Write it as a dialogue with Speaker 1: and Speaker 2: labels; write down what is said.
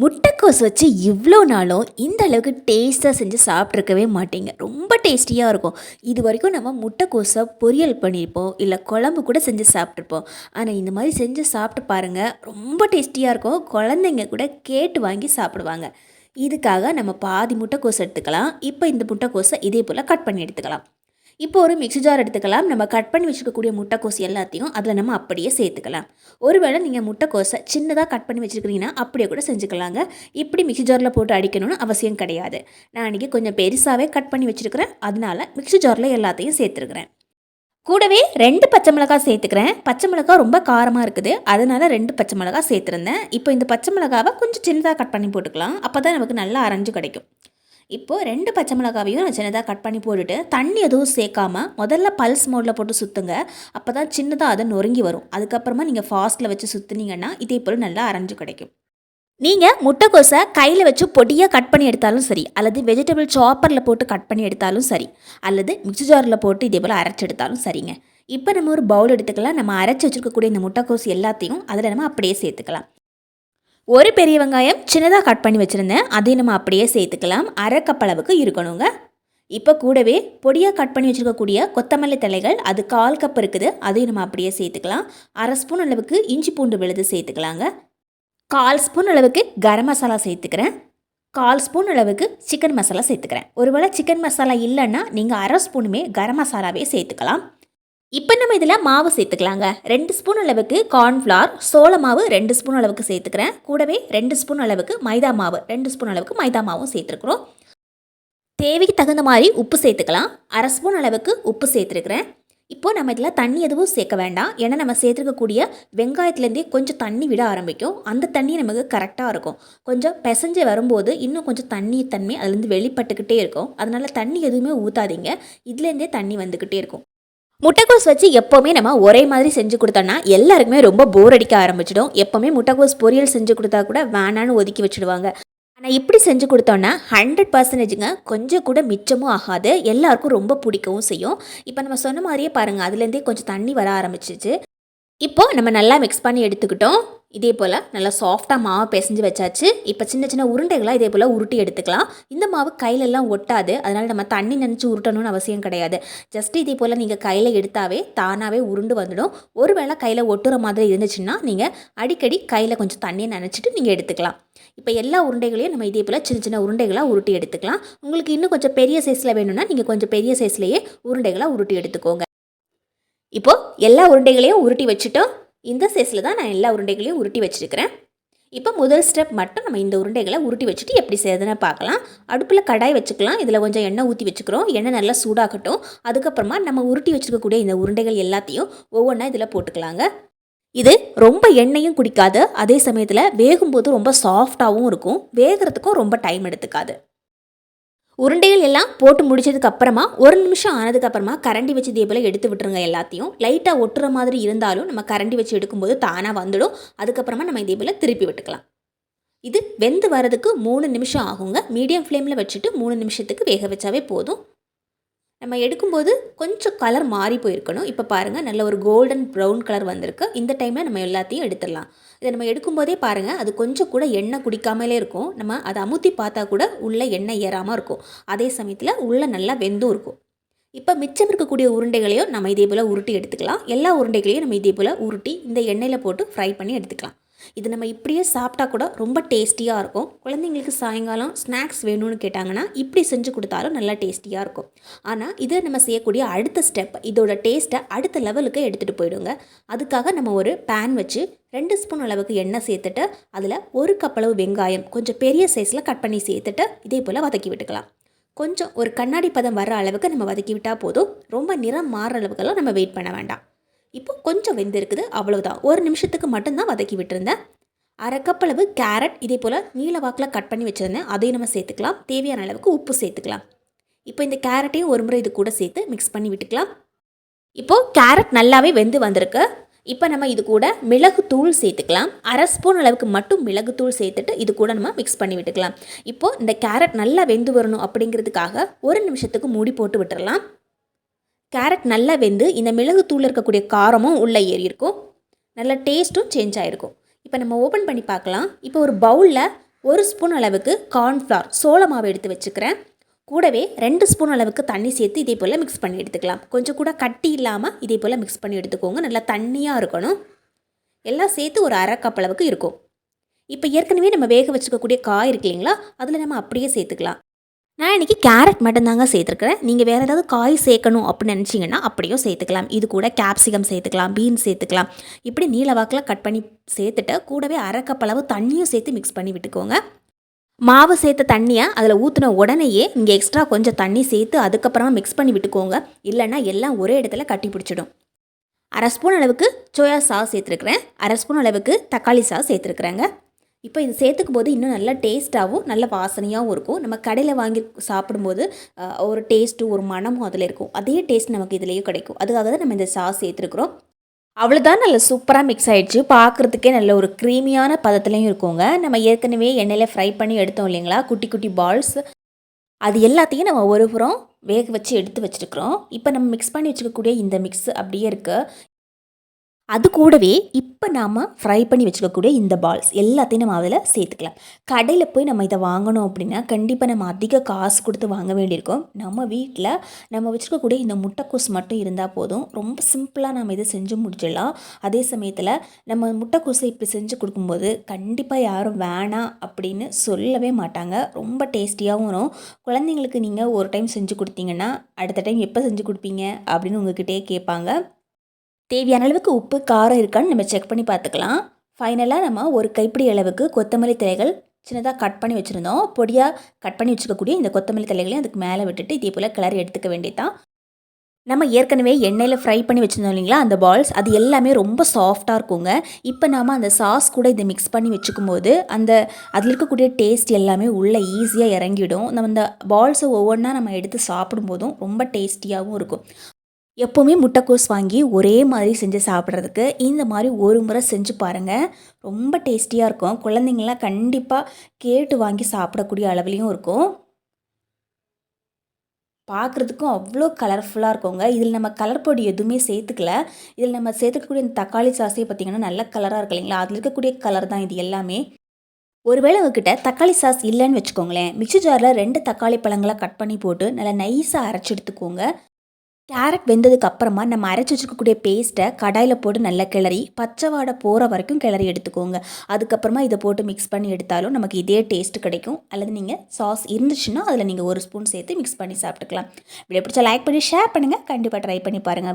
Speaker 1: முட்டைக்கோஸ் வச்சு இவ்வளோ நாளும் இந்த அளவுக்கு டேஸ்ட்டாக செஞ்சு சாப்பிட்ருக்கவே மாட்டீங்க. ரொம்ப டேஸ்டியாக இருக்கும். இது வரைக்கும் நம்ம முட்டைக்கோஸை பொரியல் பண்ணியிருப்போம் இல்லை குழம்பு கூட செஞ்சு சாப்பிட்ருப்போம் ஆனால் இந்த மாதிரி செஞ்சு சாப்பிட்டு பாருங்கள் ரொம்ப டேஸ்டியாக இருக்கும். குழந்தைங்க கூட கேட்டு வாங்கி சாப்பிடுவாங்க. இதுக்காக நம்ம பாதி முட்டைக்கோஸ் எடுத்துக்கலாம். இப்போ இந்த முட்டைக்கோஸை இதே போல் கட் பண்ணி எடுத்துக்கலாம். இப்போ ஒரு மிக்ஸி ஜார் எடுத்துக்கலாம். நம்ம கட் பண்ணி வச்சுருக்கக்கூடிய முட்டைக்கோஸ் எல்லாத்தையும் அதில் நம்ம அப்படியே சேர்த்துக்கலாம். ஒருவேளை நீங்கள் முட்டைக்கோஸை சின்னதாக கட் பண்ணி வச்சுருக்கிறீங்கன்னா அப்படியே கூட செஞ்சுக்கலாங்க. இப்படி மிக்ஸி ஜாரில் போட்டு அடிக்கணும்னு அவசியம் கிடையாது. நான் இன்றைக்கி கொஞ்சம் பெருசாகவே கட் பண்ணி வச்சுருக்கிறேன். அதனால மிக்ஸி ஜாரில் எல்லாத்தையும் சேர்த்துருக்குறேன். கூடவே ரெண்டு பச்சை மிளகாய் சேர்த்துக்கிறேன். பச்சை மிளகாய் ரொம்ப காரமாக இருக்குது. அதனால ரெண்டு பச்சை மிளகாய் சேர்த்துருந்தேன். இப்போ இந்த பச்சை மிளகாவை கொஞ்சம் சின்னதாக கட் பண்ணி போட்டுக்கலாம். அப்போ தான் நமக்கு நல்லா அரைஞ்சு கிடைக்கும். இப்போது ரெண்டு பச்சை மிளகாவையும் நான் சின்னதாக கட் பண்ணி போட்டுட்டு தண்ணி எதுவும் சேர்க்காம முதல்ல பல்ஸ் மோடில் போட்டு சுற்றுங்க அப்போ தான் சின்னதாக அதை நொறுங்கி வரும். அதுக்கப்புறமா நீங்கள் ஃபாஸ்ட்டில் வச்சு சுற்றுனீங்கன்னா இதே போல் நல்லா அரைஞ்சு கிடைக்கும். நீங்கள் முட்டைக்கோசை கையில் வச்சு பொடியாக கட் பண்ணி எடுத்தாலும் சரி அல்லது வெஜிடபிள் சாப்பரில் போட்டு கட் பண்ணி எடுத்தாலும் சரி அல்லது மிக்ஸி ஜாரில் போட்டு இதே போல் அரைச்சி எடுத்தாலும் சரிங்க. இப்போ நம்ம ஒரு பவுல் எடுத்துக்கலாம். நம்ம அரைச்சி வச்சுருக்கக்கூடிய இந்த முட்டைக்கோசு எல்லாத்தையும் அதில் நம்ம அப்படியே சேர்த்துக்கலாம். ஒரு பெரிய வெங்காயம் சின்னதாக கட் பண்ணி வச்சுருந்தேன். அதையும் நம்ம அப்படியே சேர்த்துக்கலாம். அரை கப் அளவுக்கு இருக்கணுங்க. இப்போ கூடவே பொடியாக கட் பண்ணி வச்சுருக்கக்கூடிய கொத்தமல்லி தலைகள் அது கால் கப் இருக்குது. அதையும் நம்ம அப்படியே சேர்த்துக்கலாம். அரை ஸ்பூன் அளவுக்கு இஞ்சி பூண்டு விழுது சேர்த்துக்கலாங்க. கால் ஸ்பூன் அளவுக்கு கரம் மசாலா சேர்த்துக்கிறேன். கால் ஸ்பூன் அளவுக்கு சிக்கன் மசாலா சேர்த்துக்கிறேன். ஒருவேளை சிக்கன் மசாலா இல்லைன்னா நீங்கள் அரை ஸ்பூனுமே கரம் மசாலாவே சேர்த்துக்கலாம். இப்போ நம்ம இதில் மாவு சேர்த்துக்கலாங்க. ரெண்டு ஸ்பூன் அளவுக்கு கார்ன்ஃப்ளார் சோள மாவு ரெண்டு ஸ்பூன் அளவுக்கு சேர்த்துக்கிறேன். கூடவே ரெண்டு ஸ்பூன் அளவுக்கு மைதா மாவு ரெண்டு ஸ்பூன் அளவுக்கு மைதா மாவும் சேர்த்துருக்குறோம். தேவைக்கு தகுந்த மாதிரி உப்பு சேர்த்துக்கலாம். அரை ஸ்பூன் அளவுக்கு உப்பு சேர்த்துருக்குறேன். இப்போது நம்ம இதில் தண்ணி எதுவும் சேர்க்க வேண்டாம். ஏன்னா நம்ம சேர்த்துருக்கக்கூடிய வெங்காயத்துலேருந்தே கொஞ்சம் தண்ணி விட ஆரம்பிக்கும். அந்த தண்ணி நமக்கு கரெக்டாக இருக்கும். கொஞ்சம் பிசைஞ்சு வரும்போது இன்னும் கொஞ்சம் தண்ணி தன்மை அதுலேருந்து வெளிப்பட்டுக்கிட்டே இருக்கும். அதனால் தண்ணி எதுவுமே ஊற்றாதீங்க இதுலேருந்தே தண்ணி வந்துக்கிட்டே இருக்கும். முட்டைக்கோஸ் வச்சு எப்போவுமே நம்ம ஒரே மாதிரி செஞ்சு கொடுத்தோன்னா எல்லாருக்குமே ரொம்ப போர் அடிக்க ஆரம்பிச்சிடும். எப்போவுமே முட்டைக்கோஸ் பொரியல் செஞ்சு கொடுத்தா கூட வேணான்னு ஒதுக்கி வச்சுடுவாங்க. ஆனால் இப்படி செஞ்சு கொடுத்தோன்னா ஹண்ட்ரட் பர்சன்டேஜுங்க கொஞ்சம் கூட மிச்சமும் ஆகாது. எல்லாருக்கும் ரொம்ப பிடிக்கவும் செய்யும். இப்போ நம்ம சொன்ன மாதிரியே பாருங்கள் அதுலேருந்தே கொஞ்சம் தண்ணி வர ஆரம்பிச்சிச்சு. இப்போது நம்ம நல்லா மிக்ஸ் பண்ணி எடுத்துக்கிட்டோம். இதே போல் நல்லா சாஃப்டாக மாவை பிசைஞ்சு வச்சாச்சு. இப்போ சின்ன சின்ன உருண்டைகளாக இதே போல் உருட்டி எடுத்துக்கலாம். இந்த மாவு கையிலெல்லாம் ஒட்டாது. அதனால் நம்ம தண்ணி நினச்சி உருட்டணும்னு அவசியம் கிடையாது. ஜஸ்ட் இதே போல் நீங்கள் கையில் எடுத்தாவே தானாகவே உருண்டு வந்துடும். ஒருவேளை கையில் ஒட்டுற மாதிரி இருந்துச்சுன்னா நீங்கள் அடிக்கடி கையில் கொஞ்சம் தண்ணியை நினச்சிட்டு நீங்கள் எடுத்துக்கலாம். இப்போ எல்லா உருண்டைகளையும் நம்ம இதே போல் சின்ன சின்ன உருண்டைகளாக உருட்டி எடுத்துக்கலாம். உங்களுக்கு இன்னும் கொஞ்சம் பெரிய சைஸில் வேணும்னா நீங்கள் கொஞ்சம் பெரிய சைஸ்லேயே உருண்டைகளாக உருட்டி எடுத்துக்கோங்க. இப்போது எல்லா உருண்டைகளையும் உருட்டி வச்சுட்டோம். இந்த சைஸில் தான் நான் எல்லா உருண்டைகளையும் உருட்டி வச்சுருக்கிறேன். இப்போ முதல் ஸ்டெப் மட்டும் நம்ம இந்த உருண்டைகளை உருட்டி வச்சுட்டு எப்படி செய்யுதுன்னு பார்க்கலாம். அடுப்பில் கடாய் வச்சுக்கலாம். இதில் கொஞ்சம் எண்ணெய் ஊற்றி வச்சுக்கிறோம். எண்ணெய் நல்லா சூடாகட்டும். அதுக்கப்புறமா நம்ம உருட்டி வச்சுருக்கக்கூடிய இந்த உருண்டைகள் எல்லாத்தையும் ஒவ்வொன்றா இதில் போட்டுக்கலாங்க. இது ரொம்ப எண்ணெயும் குடிக்காது. அதே சமயத்தில் வேகும்போது ரொம்ப சாஃப்டாகவும் இருக்கும். வேகிறதுக்கும் ரொம்ப டைம் எடுத்துக்காது. உருண்டைகள் எல்லாம் போட்டு முடிச்சதுக்கு அப்புறமா ஒரு நிமிஷம் ஆனதுக்கு அப்புறமா கரண்டி வச்சு இதே எடுத்து விட்டுருங்க எல்லாத்தையும். லைட்டாக ஒட்டுற மாதிரி இருந்தாலும் நம்ம கரண்டி வச்சு எடுக்கும்போது தானாக வந்துடும். அதுக்கப்புறமா நம்ம இதே திருப்பி விட்டுக்கலாம். இது வெந்து வரதுக்கு மூணு நிமிஷம் ஆகுங்க. மீடியம் ஃப்ளேமில் வச்சுட்டு மூணு நிமிஷத்துக்கு வேக வச்சாவே போதும். நம்ம எடுக்கும்போது கொஞ்சம் கலர் மாறி போயிருக்கணும். இப்போ பாருங்கள் நல்ல ஒரு கோல்டன் ப்ரௌன் கலர் வந்திருக்கு. இந்த டைமில் நம்ம எல்லாத்தையும் எடுத்துடலாம். இதை நம்ம எடுக்கும்போதே பாருங்கள் அது கொஞ்சம் கூட எண்ணெய் குடிக்காமலே இருக்கும். நம்ம அதை அமுத்தி பார்த்தா கூட உள்ளே எண்ணெய் ஏறாமல் இருக்கும். அதே சமயத்தில் உள்ளே நல்லா வெந்தும் இருக்கும். இப்போ மிச்சம் இருக்கக்கூடிய உருண்டைகளையும் நம்ம இதே போல் உருட்டி எடுத்துக்கலாம். எல்லா உருண்டைகளையும் நம்ம இதே போல் உருட்டி இந்த எண்ணெயில் போட்டு ஃப்ரை பண்ணி எடுத்துக்கலாம். இது நம்ம இப்படியே சாப்பிட்டா கூட ரொம்ப டேஸ்டியாக இருக்கும். குழந்தைங்களுக்கு சாயங்காலம் ஸ்நாக்ஸ் வேணும்னு கேட்டாங்கன்னா இப்படி செஞ்சு கொடுத்தாலும் நல்லா டேஸ்டியாக இருக்கும். ஆனால் இதை நம்ம செய்யக்கூடிய அடுத்த ஸ்டெப் இதோட டேஸ்ட்டை அடுத்த லெவலுக்கு எடுத்துகிட்டு போயிடுங்க. அதுக்காக நம்ம ஒரு பேன் வச்சு ரெண்டு ஸ்பூன் அளவுக்கு எண்ணெய் சேர்த்துட்டு அதில் ஒரு கப் அளவு வெங்காயம் கொஞ்சம் பெரிய சைஸில் கட் பண்ணி சேர்த்துட்டு இதே போல் வதக்கி விட்டுக்கலாம். கொஞ்சம் ஒரு கண்ணாடி பதம் வர அளவுக்கு நம்ம வதக்கி விட்டால் போதும். ரொம்ப நிறம் மாறுற அளவுக்கெல்லாம் நம்ம வெயிட் பண்ண வேண்டாம். இப்போ கொஞ்சம் வெந்திருக்குது அவ்வளோதான் ஒரு நிமிஷத்துக்கு மட்டும்தான் வதக்கி விட்டுருந்தேன். அரை கப் அளவு கேரட் இதே போல் நீல வாக்கில் கட் பண்ணி வச்சுருந்தேன். அதையும் நம்ம சேர்த்துக்கலாம். தேவையான அளவுக்கு உப்பு சேர்த்துக்கலாம். இப்போ இந்த கேரட்டையும் ஒரு முறை இது கூட சேர்த்து மிக்ஸ் பண்ணி விட்டுக்கலாம். இப்போது கேரட் நல்லாவே வெந்து வந்திருக்கு. இப்போ நம்ம இது கூட மிளகுத்தூள் சேர்த்துக்கலாம். அரை ஸ்பூன் அளவுக்கு மட்டும் மிளகுத்தூள் சேர்த்துட்டு இது கூட நம்ம மிக்ஸ் பண்ணி விட்டுக்கலாம். இப்போது இந்த கேரட் நல்லா வெந்து வரணும் அப்படிங்கிறதுக்காக ஒரு நிமிஷத்துக்கு மூடி போட்டு விட்டுறலாம். கேரட் நல்லா வெந்து இந்த மிளகு தூள் இருக்கக்கூடிய காரமும் உள்ளே ஏறியிருக்கும். நல்ல டேஸ்ட்டும் சேஞ்ச் ஆகிருக்கும் இப்போ நம்ம ஓப்பன் பண்ணி பார்க்கலாம். இப்போ ஒரு பவுலில் ஒரு ஸ்பூன் அளவுக்கு கார்ன்ஃப்ளவர் சோள மாவு எடுத்து வச்சுக்கிறேன். கூடவே ரெண்டு ஸ்பூன் அளவுக்கு தண்ணி சேர்த்து இதே போல் மிக்ஸ் பண்ணி எடுத்துக்கலாம். கொஞ்சம் கூட கட்டி இல்லாமல் இதே போல் மிக்ஸ் பண்ணி எடுத்துக்கோங்க. நல்லா தண்ணியாக இருக்கணும். எல்லாம் சேர்த்து ஒரு அரை கப் அளவுக்கு இருக்கும். இப்போ ஏற்கனவே நம்ம வேக வச்சுக்கக்கூடிய காய் இருக்கு இல்லைங்களா? அதில் நம்ம அப்படியே சேர்த்துக்கலாம். நான் இன்றைக்கி கேரட் மட்டும்தாங்க சேர்த்துருக்குறேன். நீங்கள் வேறு ஏதாவது காய் சேர்க்கணும் அப்படின்னு நினச்சிங்கன்னா அப்படியும் சேர்த்துக்கலாம். இது கூட கேப்சிகம் சேர்த்துக்கலாம் பீன்ஸ் சேர்த்துக்கலாம். இப்படி நீல வாக்கில் கட் பண்ணி சேர்த்துட்டு கூடவே அரை தண்ணியும் சேர்த்து மிக்ஸ் பண்ணி விட்டுக்கோங்க. மாவு சேர்த்த தண்ணியை அதில் ஊற்றின உடனேயே இங்கே எக்ஸ்ட்ரா கொஞ்சம் தண்ணி சேர்த்து அதுக்கப்புறமா மிக்ஸ் பண்ணி விட்டுக்கோங்க. இல்லைன்னா எல்லாம் ஒரே இடத்துல கட்டி பிடிச்சிடும். அரை ஸ்பூன் அளவுக்கு சோயா சாஸ் சேர்த்துருக்குறேன். அரை ஸ்பூன் அளவுக்கு தக்காளி சாஸ் சேர்த்துருக்குறேங்க. இப்போ இது சேர்த்துக்கும் போது இன்னும் நல்லா டேஸ்ட்டாகவும் நல்ல வாசனையாகவும் இருக்கும். நம்ம கடையில் வாங்கி சாப்பிடும்போது ஒரு டேஸ்ட்டு ஒரு மனமும் அதில் இருக்கும். அதே டேஸ்ட் நமக்கு இதுலேயும் கிடைக்கும். அதுக்காக தான் நம்ம இந்த சாஸ் சேர்த்துருக்குறோம். அவ்வளோதான். நல்ல சூப்பராக மிக்ஸ் ஆகிடுச்சு பார்க்குறதுக்கே நல்ல ஒரு க்ரீமியான பதத்துலையும் இருக்குங்க. நம்ம ஏற்கனவே எண்ணெயில் ஃப்ரை பண்ணி எடுத்தோம் இல்லைங்களா? குட்டி குட்டி பால்ஸ் அது எல்லாத்தையும் நம்ம ஒரு புறம் வேக வச்சு எடுத்து வச்சுருக்குறோம். இப்போ நம்ம மிக்ஸ் பண்ணி வச்சுக்கக்கூடிய இந்த மிக்ஸ் அப்படியே இருக்குது அது கூடவே இப்போ நாம் ஃப்ரை பண்ணி வச்சுக்கக்கூடிய இந்த பால்ஸ் எல்லாத்தையும் நம்ம அதில் சேர்த்துக்கலாம். கடையில் போய் நம்ம இதை வாங்கணும் அப்படின்னா கண்டிப்பாக நம்ம அதிக காசு கொடுத்து வாங்க வேண்டியிருக்கும். நம்ம வீட்டில் நம்ம வச்சுருக்கக்கூடிய இந்த முட்டைக்கோஸ் மட்டும் இருந்தால் போதும். ரொம்ப சிம்பிளாக நம்ம இதை செஞ்சு முடிச்சிடலாம். அதே சமயத்தில் நம்ம முட்டைக்கோஸை இப்படி செஞ்சு கொடுக்கும்போது கண்டிப்பாக யாரும் வேணாம் அப்படின்னு சொல்லவே மாட்டாங்க. ரொம்ப டேஸ்டியாகவும் வரும். குழந்தைங்களுக்கு நீங்கள் ஒரு டைம் செஞ்சு கொடுத்தீங்கன்னா அடுத்த டைம் எப்போ செஞ்சு கொடுப்பீங்க அப்படின்னு உங்ககிட்டே கேட்பாங்க. தேவையான அளவுக்கு உப்பு காரம் இருக்கான்னு நம்ம செக் பண்ணி பார்த்துக்கலாம். ஃபைனலாக நம்ம ஒரு கைப்பிடி அளவுக்கு கொத்தமல்லி தழைகள் சின்னதாக கட் பண்ணி வச்சுருந்தோம். பொடியாக கட் பண்ணி வச்சுக்கக்கூடிய இந்த கொத்தமல்லி தழைகளையும் அதுக்கு மேலே விட்டுட்டு இதே போல் கிளறி எடுத்துக்க வேண்டியதான் நம்ம ஏற்கனவே எண்ணெயில் ஃப்ரை பண்ணி வச்சுருந்தோம் இல்லைங்களா அந்த பால்ஸ் அது எல்லாமே ரொம்ப சாஃப்டாக இருக்குங்க. இப்போ நாம் அந்த சாஸ் கூட இதை மிக்ஸ் பண்ணி வச்சுக்கும் போது அந்த அதில் இருக்கக்கூடிய டேஸ்ட் எல்லாமே உள்ளே ஈஸியாக இறங்கிடும். நம்ம இந்த பால்ஸை ஒவ்வொன்றா நம்ம எடுத்து சாப்பிடும்போதும் ரொம்ப டேஸ்டியாகவும் இருக்கும். எப்போவுமே முட்டைக்கோஸ் வாங்கி ஒரே மாதிரி செஞ்சு சாப்பிட்றதுக்கு இந்த மாதிரி ஒரு முறை செஞ்சு பாருங்கள் ரொம்ப டேஸ்டியாக இருக்கும். குழந்தைங்களாம் கண்டிப்பாக கேட்டு வாங்கி சாப்பிடக்கூடிய அளவுலேயும் இருக்கும். பார்க்குறதுக்கும் அவ்வளோ கலர்ஃபுல்லாக இருக்குங்க. இதில் நம்ம கலர் பொடி எதுவுமே சேர்த்துக்கல. இதில் நம்ம சேர்த்துக்கக்கூடிய இந்த தக்காளி சாஸே பார்த்திங்கன்னா நல்ல கலராக இருக்கு இல்லைங்களா? அதில் இருக்கக்கூடிய கலர் தான் இது எல்லாமே. ஒருவேளை உங்ககிட்ட தக்காளி சாஸ் இல்லைன்னு வச்சுக்கோங்களேன். மிக்சி ஜாரில் ரெண்டு தக்காளி பழங்களை கட் பண்ணி போட்டு நல்லா நைஸாக அரைச்சி எடுத்துக்கோங்க. கேரட் வெந்ததுக்கு அப்புறமா நம்ம அரைச்சி வச்சுக்கக்கூடிய பேஸ்ட்டை கடாயில் போட்டு நல்லா கிளறி பச்சை வாடை போகிற வரைக்கும் கிளறி எடுத்துக்கோங்க. அதுக்கப்புறமா இதை போட்டு மிக்ஸ் பண்ணி எடுத்தாலும் நமக்கு இதே டேஸ்ட் கிடைக்கும். அல்லது நீங்கள் சாஸ் இருந்துச்சுன்னா அதில் நீங்கள் ஒரு ஸ்பூன் சேர்த்து மிக்ஸ் பண்ணி சாப்பிட்டுக்கலாம். இப்படி பிடிச்சா லைக் பண்ணி ஷேர் பண்ணுங்கள் கண்டிப்பாக ட்ரை பண்ணி பாருங்கள்